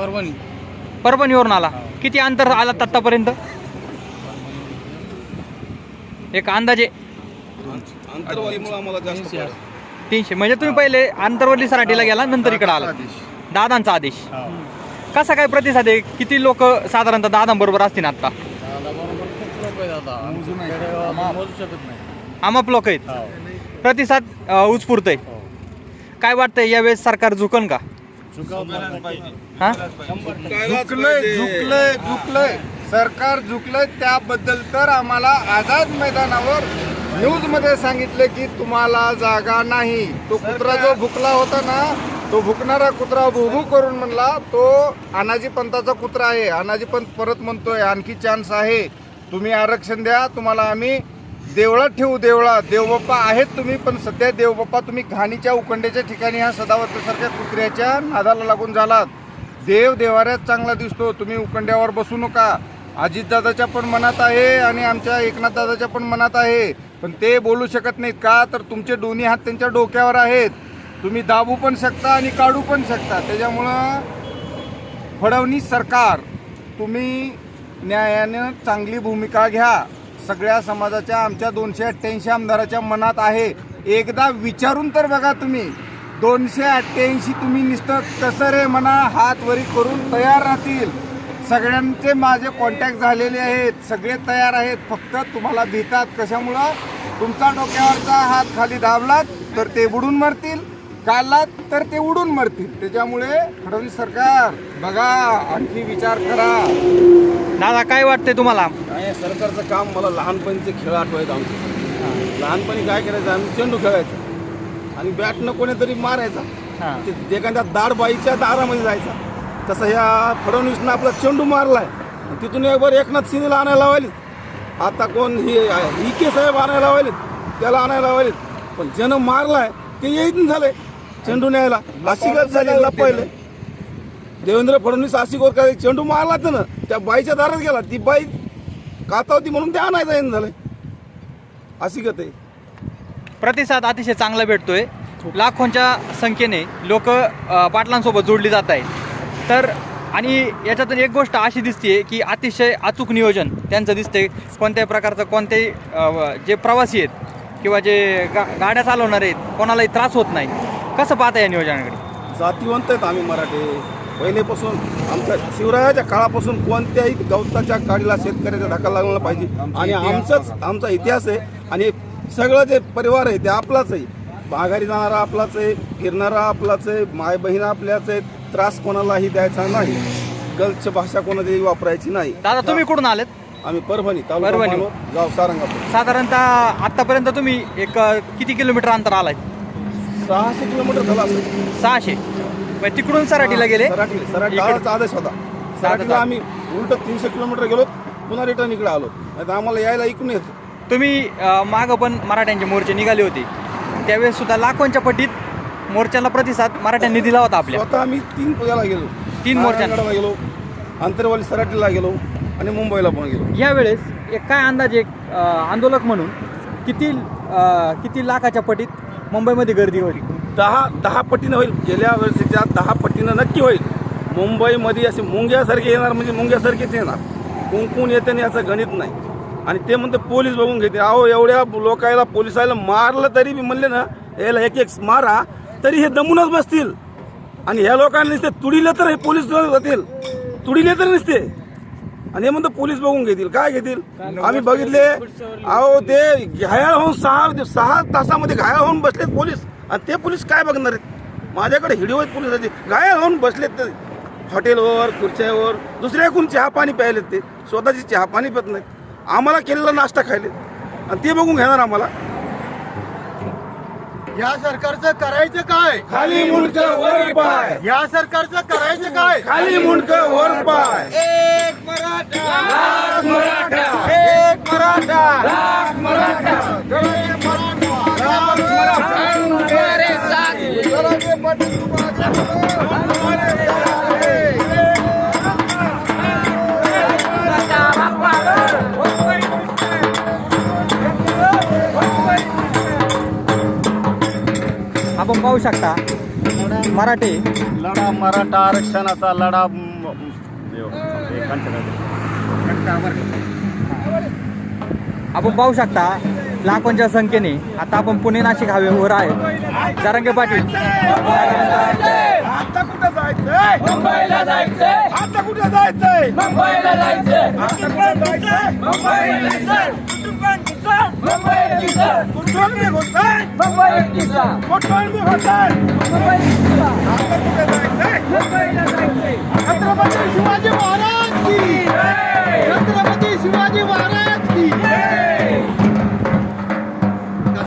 परभणी. परभणीवरून आला. किती अंतर आलात आतापर्यंत? एक अंदाजे. अंतरवालीमुळे आम्हाला जास्त तीनशे म्हणजे तुम्ही पहिले आंतरवली सराठीला गेला नंतर इकडे आला दादांचा आदेश. कसा काय प्रतिसाद आहे? किती लोक साधारणतः दादांबरोबर असतील आता? आमाप लोक आहेत. हो. प्रतिसाद उत्स्फूर्त आहे हो. काय वाटतंय यावेळेस सरकार झुकन का. हा? झुकलंय. झुकलंय झुकलंय सरकार झुकलंय त्याबद्दल तर आम्हाला आझाद मैदानावर न्यूजमध्ये सांगितलं की तुम्हाला जागा नाही. तो कुत्रा जो भुकला होता ना तो भुकणारा कुत्रा भुभू करून म्हणला तो अनाजी पंताचा कुत्रा आहे. अनाजी पंत परत म्हणतोय आणखी चान्स आहे. तुम्ही आरक्षण द्या तुम्हाला आम्ही देवळात ठेवू देवळात. देवबाप्पा आहेत तुम्ही पण सध्या देवबाप्पा तुम्ही घाणीच्या उखंडेच्या ठिकाणी ह्या सदावर्तीसारख्या कुत्र्याच्या नादाला लागून झालात. देव देवाऱ्यात चांगला दिसतो. तुम्ही उकंड्यावर बसू नका. अजितदादाच्या पण मनात आहे आणि आमच्या एकनाथदादाच्या पण मनात आहे. पण ते बोलू शकत नाहीत. का? तर तुमचे दोन्ही हात त्यांच्या डोक्यावर आहेत. तुम्ही दाबू पण शकता आणि काढू पण शकता. त्याच्यामुळं फडणवीस सरकार तुम्ही न्यायानं चांगली भूमिका घ्या. सगळ्या समाजाच्या आमच्या दोनशे अठ्ठ्याऐंशी आमदाराच्या मनात आहे. एकदा विचारून तर बघा तुम्ही. दोनशे अठ्ठ्याऐंशी तुम्ही नुसतं कसं रे म्हणा हात वरी करून तयार राहतील. सगळ्यांचे माझे कॉन्टॅक्ट झालेले आहेत. सगळे तयार आहेत. फक्त तुम्हाला भीतात कशामुळं? तुमचा डोक्यावरचा हात खाली दाबलात तर ते बुडून मरतील. काढलात तर ते उडून मरतील. त्याच्यामुळे फडणवीस सरकार बघा आणखी विचार करा. दादा काय वाटतंय तुम्हाला? काय सरकारचं काम मला लहानपणीचे खेळ आठवायचं आमचे. लहानपणी काय करायचं आम्ही चेंडू खेळायचं. आणि बॅटनं कोणीतरी मारायचा. हा. ते एखाद्या दाड बाईच्या दारामध्ये जायचा. तसं ह्या फडणवीसनं आपला चेंडू मारलाय. तिथून एक बरं एकनाथ शिंदेला आणायला लावायलेत. आता कोण हे इके साहेब आणायला लावायलेत? त्याला आणायला लावायलेत. पण ज्यानं मारलाय ते येईन झालंय चेंडू न्यायला. अशिगत झालेला पहिले देवेंद्र फडणवीस अशिगोर काय चेंडू मारला तर ना त्या बाईच्या दारात गेला ती बाई काता होती म्हणून ते आणायचं येईन झालंय. अशिगत आहे. प्रतिसाद अतिशय चांगला भेटतोय. लाखोंच्या संख्येने लोक पाटलांसोबत जोडली जात आहे तर आणि याच्यातून एक गोष्ट अशी दिसते की अतिशय अचूक नियोजन त्यांचं दिसतंय. कोणत्याही प्रकारचं कोणत्याही जे प्रवासी आहेत किंवा जे गा गाड्या चालवणार आहेत कोणालाही त्रास होत नाही. कसं पाहता या नियोजनाकडे? जातीवंत आहेत आम्ही मराठी. पहिलेपासून आमच्या शिवरायाच्या काळापासून कोणत्याही गवताच्या काडीला शेतकऱ्याचा धक्का लागला पाहिजे. आणि आमचंच आमचा इतिहास आहे आणि सगळं जे परिवार आहे ते आपलाच आहे. माघारी जाणारा आपलाच आहे फिरणारा आपलाच आहे माय बहीण आपल्याच आहे त्रास कोणालाही द्यायचा नाही. गलच भाषा कोणाची वापरायची नाही. दादा तुम्ही कुठून आलेत? आम्ही परभणी तालुका परभणी. गाव सारंगापूर. साधारणतः आतापर्यंत तुम्ही एक अ, किती किलोमीटर अंतर आलाय? सहाशे किलोमीटर झाला असेल सहाशे. तिकडून सराटीला गेले. सराठी सराठी इकडे. गावाचा आदेश होता. सराठीला. आम्ही उलट तीनशे किलोमीटर गेलो पुन्हा रिटर्न इकडे आलो. नाही तर आम्हाला यायला इकडून येतो. तुम्ही अ, मागं पण मराठ्यांचे मोर्चे निघाले होते. त्यावेळेस सुद्धा लाखोंच्या पटीत मोर्चाला प्रतिसाद मराठ्यांनी दिला होता आपल्या. स्वतः आम्ही तीन पुण्याला गेलो. तीन मोर्चांना. नारायणगडाला गेलो आंतरवाली सराटीला गेलो आणि मुंबईला पण गेलो. यावेळेस एक काय अंदाजे एक अ, आंदोलक म्हणून किती अ, किती लाखाच्या पटीत मुंबईमध्ये गर्दी होती? दहा दहा पटीनं होईल. गेल्या वर्षीच्या दहा पटीनं नक्की होईल. मुंबईमध्ये असे मुंग्यासारखे येणार म्हणजे मुंग्यासारखेच येणार. कुंकून येते आणि याचं गणित नाही. आणि ते म्हणते पोलीस बघून घेते. अहो एवढ्या लोकायला पोलिसाला मारलं तरी मी म्हणले ना याला एक एक मारा तरी हे दमूनच बसतील. आणि ह्या लोकांना नुसते तुडीले तर हे पोलीस जातील. तुडीले तर नसते. आणि हे म्हणतो पोलीस बघून घेतील. काय घेतील? आम्ही बघितले. अहो ते घायाळ होऊन सहा सहा तासामध्ये घायाळ होऊन बसले पोलीस. आणि ते पोलीस काय बघणार आहेत? माझ्याकडे आहेत पोलिसाचे घायाळ होऊन बसलेत ते. हॉटेलवर खुर्च्यावर दुसऱ्याकडून चहा पाणी प्यायलेत ते? स्वतःची चहा पाणी पित नाहीत. आम्हाला केलेला नाश्ता खायलेत. आणि ते बघून घेणार आम्हाला. या सरकारचं करायचं काय? खाली मुंडक वर पाय. या सरकारचं करायचं काय? खाली मुंडक वर पाय. एक मराठा. एक शकता. मराठे. लढा मराठा आरक्षणाचा लढा म- म- कंटाळा. आपण पाहू शकता लाखोंच्या संख्येने आता आपण पुणे नाशिक हवेवर आहे. जारंगे पाटील. जायचंय मुंबईला जायचंय आता कुठं जायचंय? मुंबईला जायचंय आता कुठं जायचंय? मुंबईला जायचंय कुठून कुठून निघतोय मुंबई कुठून निघतोय कुठं जायचंय